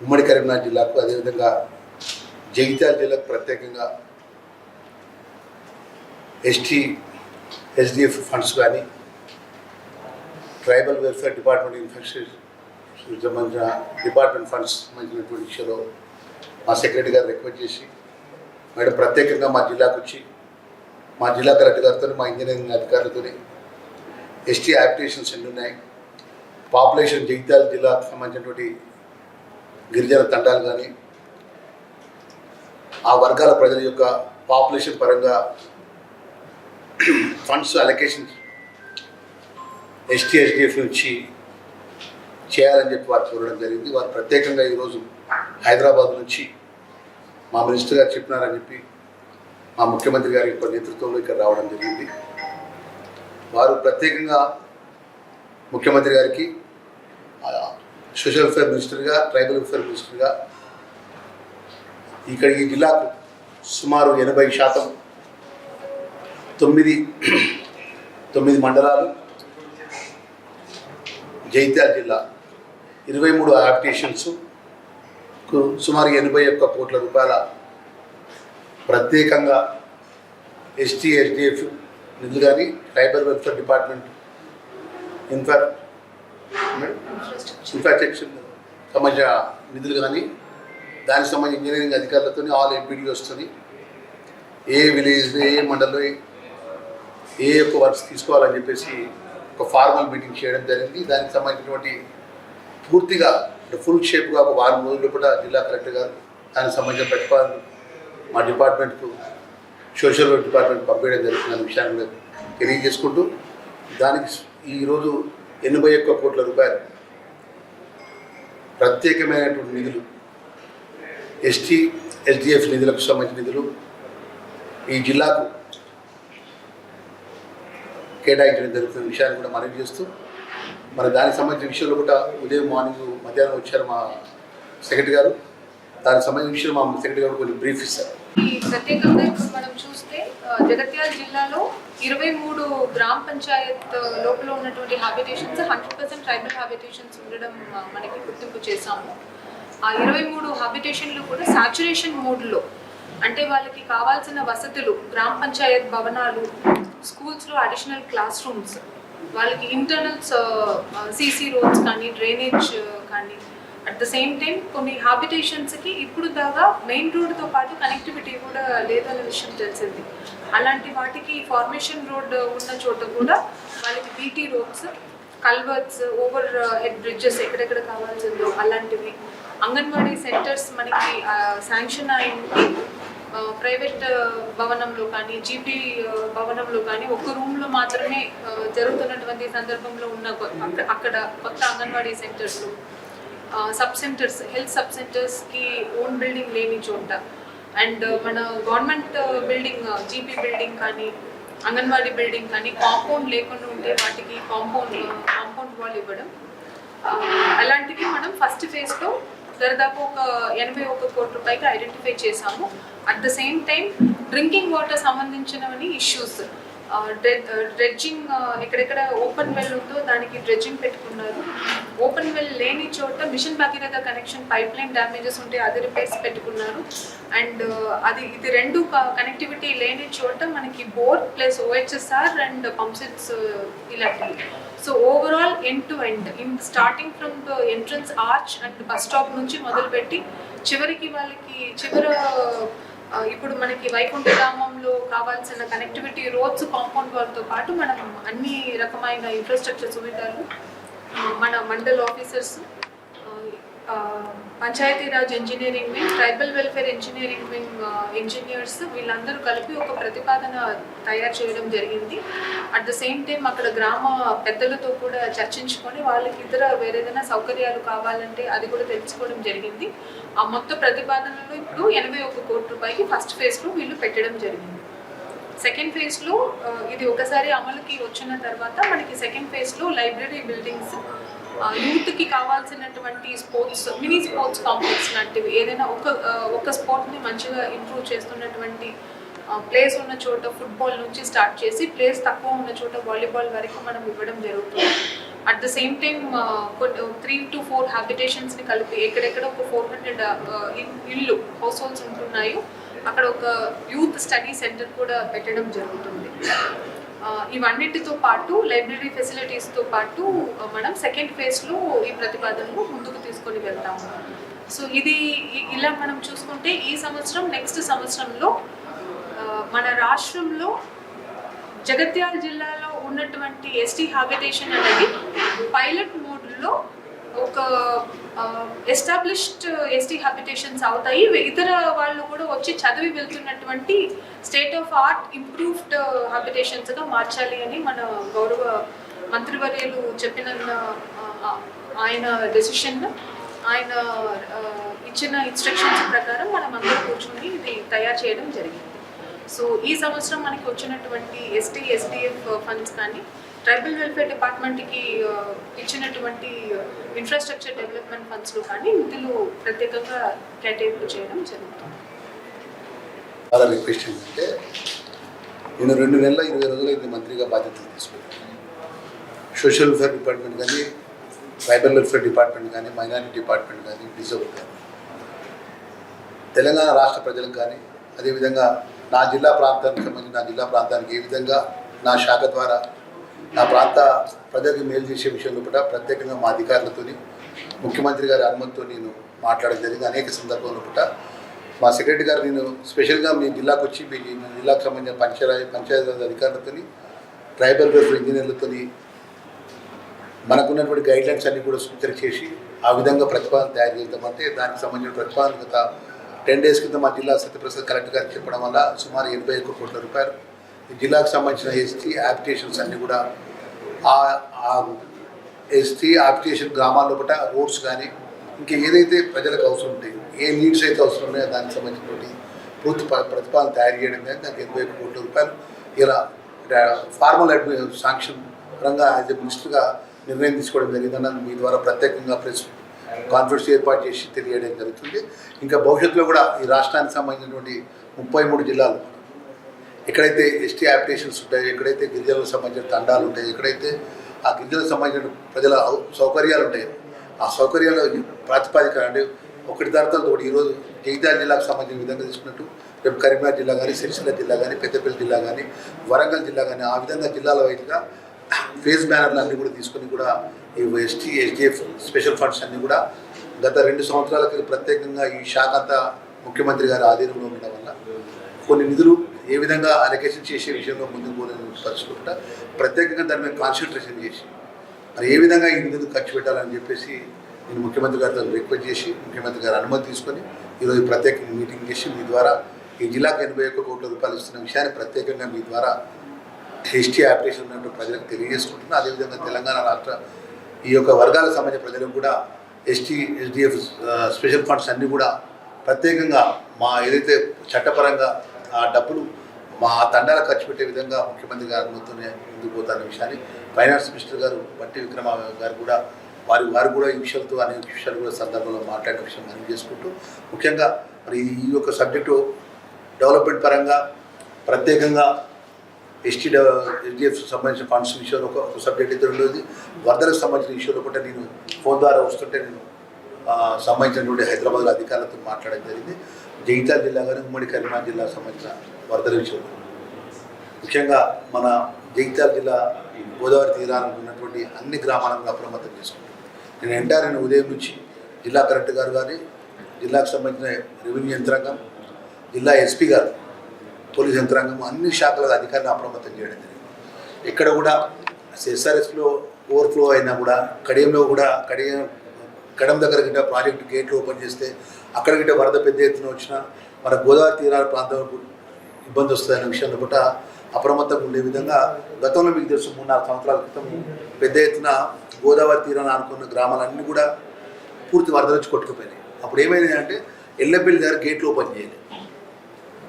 ఉమ్మడి కరీంనగర్ జిల్లాకు అదేవిధంగా జగిత్యాల జిల్లాకు ప్రత్యేకంగా ఎస్టీ ఎస్డిఎఫ్ ఫండ్స్ కానీ ట్రైబల్ వెల్ఫేర్ డిపార్ట్మెంట్ ఇన్ఫ్రాస్ట్రక్చర్ సంబంధించిన డిపార్ట్మెంట్ ఫండ్స్ సంబంధించినటువంటి విషయంలో మా సెక్రటరీ గారు రిక్వెస్ట్ చేసి మేడం ప్రత్యేకంగా మా జిల్లాకు వచ్చి మా జిల్లా కలెక్టర్ గారితో మా ఇంజనీరింగ్ అధికారులతో ఎస్టీ యాప్లికేషన్స్ ఎన్ని ఉన్నాయి పాపులేషన్ జగిత్యాల జిల్లాకు సంబంధించినటువంటి గిరిజన తండాలు కానీ ఆ వర్గాల ప్రజల యొక్క పాపులేషన్ పరంగా ఫండ్స్ అలొకేషన్ ఎస్టీఎస్డిఎఫ్ నుంచి చేయాలని చెప్పి వారు కోరడం జరిగింది. వారు ప్రత్యేకంగా ఈరోజు హైదరాబాద్ నుంచి మా మినిస్టర్ గారు చెప్పినారని చెప్పి మా ముఖ్యమంత్రి గారి యొక్క నేతృత్వంలో ఇక్కడ రావడం జరిగింది. వారు ప్రత్యేకంగా ముఖ్యమంత్రి గారికి సోషల్ వెల్ఫేర్ మినిస్టర్గా ట్రైబల్ వెల్ఫేర్ మినిస్టర్గా ఇక్కడ ఈ జిల్లాకు సుమారు ఎనభై శాతం తొమ్మిది తొమ్మిది మండలాలు జైత్యాల జిల్లా. ఇరవై మూడు అప్లికేషన్స్ సుమారు ఎనభై ఒక్క కోట్ల రూపాయల ప్రత్యేకంగా ఎస్టీ ఎస్డిఎఫ్ నిధులు కానీ tribal welfare department infra infrastructure సంబంధించిన నిధులు కానీ దానికి సంబంధించిన ఇంజనీరింగ్ అధికారులతో ఆల్ ఎంపీడీఓస్తో ఏ విలేజ్లో ఏ మండలంలో ఏ యొక్క వర్క్స్ తీసుకోవాలని చెప్పేసి ఒక ఫార్మల్ మీటింగ్ చేయడం జరిగింది. దానికి సంబంధించినటువంటి పూర్తిగా ఫుల్ షేప్గా ఒక వారం రోజులు కూడా జిల్లా కలెక్టర్ గారు దానికి సంబంధించిన ప్రతిపాదనలు మా డిపార్ట్మెంట్కు సోషల్ డిపార్ట్మెంట్ పంపించడం అనే విషయాన్ని తెలియజేసుకుంటూ దానికి ఈరోజు ఎనభై ఒక్క కోట్ల రూపాయలు. ప్రత్యేకమైనటువంటి నిధులు. ఎస్టీ ఎస్డిఎఫ్ నిధులకు సంబంధించిన నిధులు. ఈ జిల్లాకు కేటాయించడం జరుగుతున్న విషయాన్ని కూడా మనవి చేస్తూ మరి దానికి సంబంధించిన విషయంలో కూడా ఉదయం మార్నింగ్ మధ్యాహ్నం వచ్చారు మా సెక్రటరీ గారు. దానికి సంబంధించిన విషయం మా సెక్రటరీ గారు కొంచెం బ్రీఫ్ ఇస్తారు. ప్రత్యేకంగా ఇప్పుడు మనం చూస్తే జగత్యాల జిల్లాలో ఇరవై మూడు గ్రామ పంచాయత్ లోపల ఉన్నటువంటి habitations hundred percent tribal habitations ఉండడం మనకి గుర్తింపు చేశాము. ఆ ఇరవై మూడు హాబిటేషన్లు కూడా సాచురేషన్ మోడ్లో అంటే వాళ్ళకి కావాల్సిన వసతులు గ్రామ పంచాయత్ భవనాలు స్కూల్స్లో అడిషనల్ క్లాస్ రూమ్స్ వాళ్ళకి ఇంటర్నల్స్ సీసీ రోడ్స్ కానీ డ్రైనేజ్ కానీ అట్ ద సేమ్ టైం కొన్ని హాబిటేషన్స్కి ఇప్పుడు దాకా మెయిన్ రోడ్తో పాటు కనెక్టివిటీ కూడా లేదన్న విషయం తెలిసింది. అలాంటి వాటికి ఫార్మేషన్ రోడ్ ఉన్న చోట కూడా వాళ్ళకి BT roads culverts over head bridges ఎక్కడెక్కడ కావాల్సిందో అలాంటివి. అంగన్వాడీ సెంటర్స్ మనకి శాంక్షన్ అయింది ప్రైవేట్ భవనంలో కానీ జీపీ uh, భవనంలో కానీ ఒక్క రూమ్లో మాత్రమే uh, జరుగుతున్నటువంటి సందర్భంలో ఉన్న అక్కడ కొత్త అంగన్వాడీ సెంటర్స్లో సబ్ సెంటర్స్ హెల్త్ సబ్ సెంటర్స్కి ఓన్ బిల్డింగ్ లేని చోట. అండ్ uh, మన గవర్నమెంట్ బిల్డింగ్ జీపీ బిల్డింగ్ కానీ అంగన్వాడీ బిల్డింగ్ కానీ కాంపౌండ్ లేకుండా ఉంటే వాటికి కాంపౌండ్ కాంపౌండ్ వాల్ ఇవ్వడం. అలాంటివి మనం ఫస్ట్ ఫేజ్లో దాదాపు ఒక ఎనభై ఒక కోటి రూపాయకి ఐడెంటిఫై చేశాము. At the same time drinking water సంబంధించినవని issues dredging ఎక్కడెక్కడ ఓపెన్ వెల్ ఉందో దానికి డ్రెడ్జింగ్ పెట్టుకున్నారు. ఓపెన్ వెల్ లేని చోట mission Bhagiratha connection pipe line damages ఉంటే అది రిపేర్స్ పెట్టుకున్నారు. అండ్ అది ఇది రెండు కనెక్టివిటీ లేని చోట మనకి bore plus OHSR and pumpsets ఇలాంటివి. So overall end to end in starting from the entrance arch and bus stop నుంచి మొదలుపెట్టి చివరికి వాళ్ళకి చివరి ఇప్పుడు మనకి వైకుంఠ గ్రామంలో కావాల్సిన కనెక్టివిటీ రోడ్స్ కాంపౌండ్ వాళ్ళతో పాటు మనం అన్ని రకమైన ఇన్ఫ్రాస్ట్రక్చర్ సువిధాలు మన mandal officers Panchayati Raj engineering wing tribal welfare engineering wing engineers వీళ్ళందరూ కలిపి ఒక ప్రతిపాదన తయారు చేయడం జరిగింది. అట్ ద సేమ్ టైం అక్కడ గ్రామ పెద్దలతో కూడా చర్చించుకొని వాళ్ళకి ఇతర వేరేదైనా సౌకర్యాలు కావాలంటే అది కూడా తెలుసుకోవడం జరిగింది. ఆ మొత్తం ప్రతిపాదనలో ఇప్పుడు ఎనభై ఒక కోటి రూపాయకి ఫస్ట్ ఫేజ్లో వీళ్ళు పెట్టడం జరిగింది. సెకండ్ ఫేజ్లో ఇది ఒకసారి అమలుకి వచ్చిన తర్వాత మనకి సెకండ్ ఫేజ్లో లైబ్రరీ బిల్డింగ్స్ యూత్కి కావాల్సినటువంటి స్పోర్ట్స్ మినీ స్పోర్ట్స్ కాంప్లెక్స్ లాంటివి ఏదైనా ఒక ఒక స్పోర్ట్ని మంచిగా ఇంప్రూవ్ చేస్తున్నటువంటి ప్లేస్ ఉన్న చోట ఫుట్బాల్ నుంచి స్టార్ట్ చేసి ప్లేస్ తక్కువ ఉన్న చోట వాలీబాల్ వరకు మనం ఇవ్వడం జరుగుతుంది. At the same time three to four హ్యాబిటేషన్స్ని కలిపి ఎక్కడెక్కడ ఒక ఫోర్ హండ్రెడ్ ఇల్లు హౌస్ హోల్డ్స్ ఉంటున్నాయో అక్కడ ఒక యూత్ స్టడీ సెంటర్ కూడా పెట్టడం జరుగుతుంది. ఇవన్నిటితో పాటు లైబ్రరీ ఫెసిలిటీస్తో పాటు మనం సెకండ్ ఫేజ్లో ఈ ప్రతిపాదనలు ముందుకు తీసుకొని వెళ్తాము. సో ఇది ఇలా మనం చూసుకుంటే ఈ సంవత్సరం నెక్స్ట్ సంవత్సరంలో మన రాష్ట్రంలో జగత్యాల జిల్లాలో ఉన్నటువంటి ఎస్టీ హాబిటేషన్ అనేది పైలట్ మోడ్లో ఒక ఎస్టాబ్లిష్డ్ ఎస్టీ హ్యాబిటేషన్స్ అవుతాయి. ఇతర వాళ్ళు కూడా వచ్చి చదివి వెళ్తున్నటువంటి స్టేట్ ఆఫ్ ఆర్ట్ ఇంప్రూవ్డ్ హ్యాబిటేషన్స్గా మార్చాలి అని మన గౌరవ మంత్రివర్యులు చెప్పిన ఆయన డెసిషన్ ఆయన ఇచ్చిన ఇన్స్ట్రక్షన్స్ ప్రకారం మనం అందరూ కూర్చొని ఇది తయారు చేయడం జరిగింది. సో ఈ సంవత్సరం మనకి వచ్చినటువంటి ఎస్టీ ఎస్డిఎఫ్ ఫండ్స్ కానీ ట్రైబల్ వెల్ఫేర్ డిపార్ట్మెంట్కి ఇచ్చినటువంటి ఇన్ఫ్రాస్ట్రక్చర్ డెవలప్మెంట్ ఫండ్స్లో కానీ నిధులు ప్రత్యేకంగా కేటాయింపు చేయడం జరుగుతుంది. చాలా రిక్వెస్ట్ ఏంటంటే నేను రెండు నెలల ఇరవై రోజులైంది మంత్రిగా బాధ్యతలు తీసుకున్నాను. సోషల్ వెల్ఫేర్ డిపార్ట్మెంట్ కానీ ట్రైబల్ వెల్ఫేర్ డిపార్ట్మెంట్ కానీ మైనారిటీ డిపార్ట్మెంట్ కానీ డిజబుల్ కానీ. తెలంగాణ రాష్ట్ర ప్రజలకు కానీ అదేవిధంగా నా జిల్లా ప్రాంతానికి సంబంధించి నా జిల్లా ప్రాంతానికి ఏ విధంగా నా శాఖ ద్వారా నా ప్రాంత ప్రజలకు మేలు చేసే విషయంలో కూడా ప్రత్యేకంగా మా అధికారులతోని ముఖ్యమంత్రి గారి అనుమతితో నేను మాట్లాడడం జరిగింది. అనేక సందర్భంలో కూడా మా సెక్రటరీ గారు నేను స్పెషల్గా మీ జిల్లాకు వచ్చి మీ జిల్లాకు సంబంధించిన పంచాయతీ పంచాయతీ అధికారులతోని ట్రైబల్ వెల్ఫేర్ ఇంజనీర్లతో మనకున్నటువంటి గైడ్ లైన్స్ అన్ని కూడా సూచన చేసి ఆ విధంగా ప్రతిపాదన తయారు చేద్దామంటే దానికి సంబంధించిన ప్రతిపాదన గత టెన్ డేస్ కింద మా జిల్లా సత్యప్రసాద్ కలెక్టర్ గారికి చెప్పడం వల్ల సుమారు ఎనభై ఒక్క కోట్ల రూపాయలు జిల్లాకు సంబంధించిన ఎస్టీ అప్లికేషన్స్ అన్నీ కూడా ఆ ఎస్టీ అప్లికేషన్ గ్రామాల్లో పట్ల రోడ్స్ కానీ ఇంకా ఏదైతే ప్రజలకు అవసరం ఉంటాయి ఏ నీడ్స్ అయితే అవసరం ఉన్నాయో దానికి సంబంధించినటువంటి పూర్తి ప్రతిపాదన తయారు చేయడం కానీ దానికి ఎనభై ఒక్క కోట్ల రూపాయలు ఇలా ఫార్మల్ అడ్మి సాంక్షన్ పరంగా యాజ్ ఎ మినిస్టర్గా నిర్ణయం తీసుకోవడం జరిగిందని మీ ద్వారా ప్రత్యేకంగా ప్రెస్ కాన్ఫరెన్స్ ఏర్పాటు చేసి తెలియడం జరుగుతుంది. ఇంకా భవిష్యత్తులో కూడా ఈ రాష్ట్రానికి సంబంధించినటువంటి ముప్పై మూడు జిల్లాలు ఎక్కడైతే ఎస్టీ అప్లికేషన్స్ ఉంటాయో ఎక్కడైతే గిరిజనులకు సంబంధించిన తండాలు ఉంటాయో ఎక్కడైతే ఆ గిరిజనులకు సంబంధించిన ప్రజల సౌకర్యాలు ఉంటాయో ఆ సౌకర్యాలు ప్రాతిపాదిక అంటే ఒకటి తర్వాత ఒకటి ఈరోజు జగిత్యాల జిల్లాకు సంబంధించిన విధంగా తీసుకున్నట్టు రేపు కరీంనగర్ జిల్లా కానీ సిరిసిల్ల జిల్లా కానీ పెద్దపల్లి జిల్లా కానీ వరంగల్ జిల్లా కానీ ఆ విధంగా జిల్లాల వైపుగా ఫేస్ బ్యానర్లు అన్నీ కూడా తీసుకొని కూడా ఈ ఎస్టీ ఎస్డిఎఫ్ స్పెషల్ ఫండ్స్ అన్నీ కూడా గత రెండు సంవత్సరాల క్రితం ప్రత్యేకంగా ఈ శాఖ అంతా ముఖ్యమంత్రి గారి ఆధీనంలో ఉండడం వల్ల కొన్ని నిధులు ఏ విధంగా అలొకేషన్ చేసే విషయంలో ముందుకు పోలేని ప్రత్యేకంగా దాని మీద కాన్సన్ట్రేషన్ చేసి మరి ఏ విధంగా ఇందుకు ఖర్చు పెట్టాలని చెప్పేసి నేను ముఖ్యమంత్రి గారితో రిక్వెస్ట్ చేసి ముఖ్యమంత్రి గారి అనుమతి తీసుకొని ఈరోజు ప్రత్యేకంగా మీటింగ్ చేసి మీ ద్వారా ఈ జిల్లాకు ఎనభై ఒక్క కోట్ల రూపాయలు ఇస్తున్న విషయాన్ని ప్రత్యేకంగా మీ ద్వారా హెచ్టీ అప్లికేషన్ ఉన్నట్టు ప్రజలకు తెలియజేసుకుంటున్నా. అదేవిధంగా తెలంగాణ రాష్ట్ర ఈ యొక్క వర్గాలకు సంబంధించిన ప్రజలకు కూడా ఎస్టీ ఎస్డిఎఫ్ స్పెషల్ ఫండ్స్ అన్నీ కూడా ప్రత్యేకంగా మా ఏదైతే చట్టపరంగా ఆ డబ్బులు మా తండాలు ఖర్చు పెట్టే విధంగా ముఖ్యమంత్రి గారి అనుమతితోనే ముందుకు పోతారనే విషయాన్ని ఫైనాన్స్ మినిస్టర్ గారు బట్టి విక్రమ గారు కూడా వారి వారు కూడా ఈ విషయాలతో అనేక విషయాలు కూడా సందర్భంలో మాట్లాడిన విషయం మనం చేసుకుంటూ ముఖ్యంగా మరి ఈ యొక్క సబ్జెక్టు డెవలప్మెంట్ పరంగా ప్రత్యేకంగా ఎస్టీ ఎస్డిఎఫ్ సంబంధించిన ఫండ్స్ విషయంలో ఒక సబ్జెక్ట్ అయితే ఉండేది. వరదలకు సంబంధించిన విషయంలో కూడా నేను ఫోన్ ద్వారా వస్తుంటే నేను సంబంధించినటువంటి హైదరాబాద్లో అధికారులతో మాట్లాడడం జరిగింది. జగిత్యాల జిల్లా కానీ ఉమ్మడి కరీంనగర్ జిల్లా సంబంధించిన వరదల విషయంలో ముఖ్యంగా మన జగిత్యాల జిల్లా గోదావరి తీరానికి ఉన్నటువంటి అన్ని గ్రామాలను అప్రమత్తం చేసుకుంటాం. నేను ఎంటార్ నేను ఉదయం నుంచి జిల్లా కలెక్టర్ గారు కానీ జిల్లాకు సంబంధించిన రెవెన్యూ యంత్రాంగం జిల్లా ఎస్పీ గారు పోలీస్ యంత్రాంగం అన్ని శాఖల అధికారులను అప్రమత్తం చేయడం జరిగింది. ఇక్కడ కూడా ఎస్ఆర్ఎస్లో ఓవర్ఫ్లో అయినా కూడా కడియంలో కూడా కడియం గడం దగ్గర గిట్ట ప్రాజెక్టు గేట్లు ఓపెన్ చేస్తే అక్కడ గిట్ట వరద పెద్ద ఎత్తున వచ్చిన మన గోదావరి తీరాల ప్రాంతం ఇబ్బంది వస్తుందనే విషయంలో కూడా అప్రమత్తంగా ఉండే విధంగా గతంలో మీకు తెలుసు మూడు నాలుగు సంవత్సరాల క్రితం పెద్ద ఎత్తున గోదావరి తీరాన్ని అనుకున్న గ్రామాలన్నీ కూడా పూర్తి వరద వచ్చి కొట్టుకుపోయినాయి. అప్పుడు ఏమైంది అంటే ఎల్లబెల్లి దగ్గర గేట్లు ఓపెన్ చేయాలి.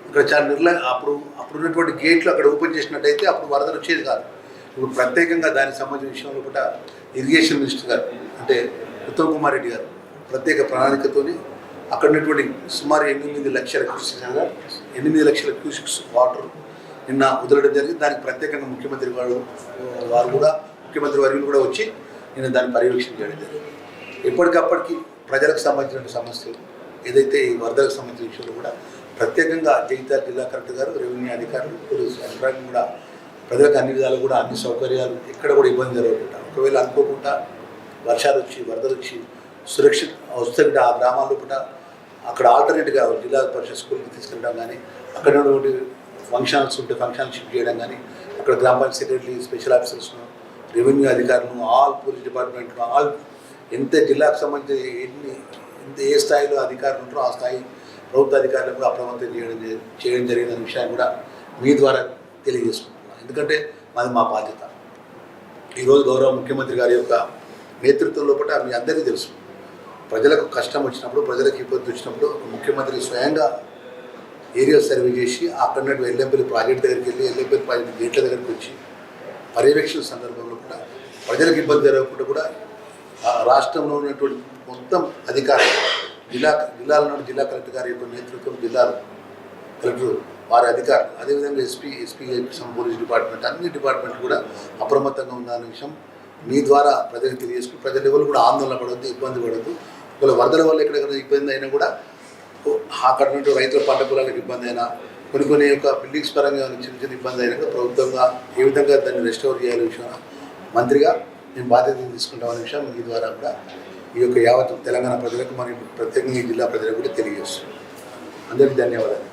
ఇక్కడ చాలా నిర్ల అప్పుడు అప్పుడు ఉన్నటువంటి గేట్లు అక్కడ ఓపెన్ చేసినట్టయితే అప్పుడు వరదలు వచ్చేది కాదు. ఇప్పుడు ప్రత్యేకంగా దానికి సంబంధించిన విషయంలో కూడా ఇరిగేషన్ మినిస్టర్ గారు అంటే ఉత్తమ్ కుమార్ రెడ్డి గారు ప్రత్యేక ప్రణాళికతోని అక్కడ ఉన్నటువంటి సుమారు ఎనిమిది లక్షల క్యూసిక్స్ ఎనిమిది లక్షల క్యూసిక్స్ వాటర్ నిన్న వదలడం జరిగింది. దానికి ప్రత్యేకంగా ముఖ్యమంత్రి వారు వారు కూడా ముఖ్యమంత్రి వర్యులు కూడా వచ్చి నేను దాన్ని పర్యవేక్షణ చేయడం జరిగింది. ఎప్పటికప్పటికి ప్రజలకు సంబంధించిన సమస్యలు ఏదైతే ఈ వరదలకు సంబంధించిన విషయంలో కూడా ప్రత్యేకంగా జగిత్యాల జిల్లా కలెక్టర్ గారు రెవెన్యూ అధికారులు పోలీసు కూడా ప్రజలకు అన్ని విధాలు కూడా అన్ని సౌకర్యాలు ఎక్కడ కూడా ఇబ్బంది జరగకుండా ఒకవేళ అనుకోకుండా వర్షాలు వచ్చి వరదలు వచ్చి సురక్షిత వస్తే కూడా ఆ గ్రామాల్లో కూడా అక్కడ ఆల్టర్నేట్గా జిల్లా పరిషత్ స్కూల్కి తీసుకెళ్ళడం కానీ అక్కడ ఉన్నటువంటి ఫంక్షన్స్ ఉంటే ఫంక్షన్ షిఫ్ట్ చేయడం కానీ అక్కడ గ్రామ పంచాయతీ సెక్రటరీ స్పెషల్ ఆఫీసర్స్ను రెవెన్యూ అధికారులను ఆల్ పోలీస్ డిపార్ట్మెంట్ను ఆల్ ఎంత జిల్లాకు సంబంధించి ఎన్ని ఎంత ఏ స్థాయిలో అధికారులు ఉంటారో ఆ స్థాయి ప్రభుత్వ అధికారులకు కూడా అప్రమత్తం చేయడం చేయడం జరిగిందనే విషయాన్ని కూడా మీ ద్వారా తెలియజేసుకుంటున్నాను ఎందుకంటే మాది మా బాధ్యత. ఈరోజు గౌరవ ముఖ్యమంత్రి గారి యొక్క నేతృత్వంలో పట్ల మీ అందరికీ తెలుసు. ప్రజలకు కష్టం వచ్చినప్పుడు ప్రజలకు ఇబ్బంది వచ్చినప్పుడు ముఖ్యమంత్రి స్వయంగా ఏరియా సర్వే చేసి అక్కడ ఉన్నటువంటి ఎల్లంపల్లి ప్రాజెక్ట్ దగ్గరికి వెళ్ళి ఎల్లంపల్లి ప్రాజెక్ట్ గేట్ల దగ్గరికి వచ్చి పర్యవేక్షణ సందర్భంలో కూడా ప్రజలకు ఇబ్బంది జరగకుండా కూడా రాష్ట్రంలో ఉన్నటువంటి మొత్తం అధికారులు జిల్లా జిల్లాల నుండి జిల్లా కలెక్టర్ గారి యొక్క నేతృత్వం జిల్లాలో కలెక్టర్ వారి అధికారులు అదేవిధంగా ఎస్పీ ఎస్పీ పోలీస్ డిపార్ట్మెంట్ అన్ని డిపార్ట్మెంట్ కూడా అప్రమత్తంగా ఉందన్న విషయం మీ ద్వారా ప్రజలకు తెలియజేసుకుని ప్రజలు ఎవరు కూడా ఆందోళన పడవద్దు ఇబ్బంది పడవద్దు. ఒకవేళ వరదల వల్ల ఎక్కడెక్కడ ఇబ్బంది అయినా కూడా అక్కడ ఉన్న రైతుల పంట పొలాలకు ఇబ్బంది అయినా కొన్ని కొన్ని యొక్క బిల్డింగ్స్ పరంగా చిన్న చిన్న ఇబ్బంది అయినా ప్రభుత్వంగా ఏ విధంగా దాన్ని రెస్టోర్ చేయాలి విషయం మంత్రిగా మేము బాధ్యత తీసుకుంటామనే విషయం మీ ద్వారా కూడా ఈ యొక్క యావత్ తెలంగాణ ప్రజలకు మరియు ప్రత్యేకంగా ఈ జిల్లా ప్రజలకు కూడా తెలియజేస్తున్నాం. అందరికీ ధన్యవాదాలు.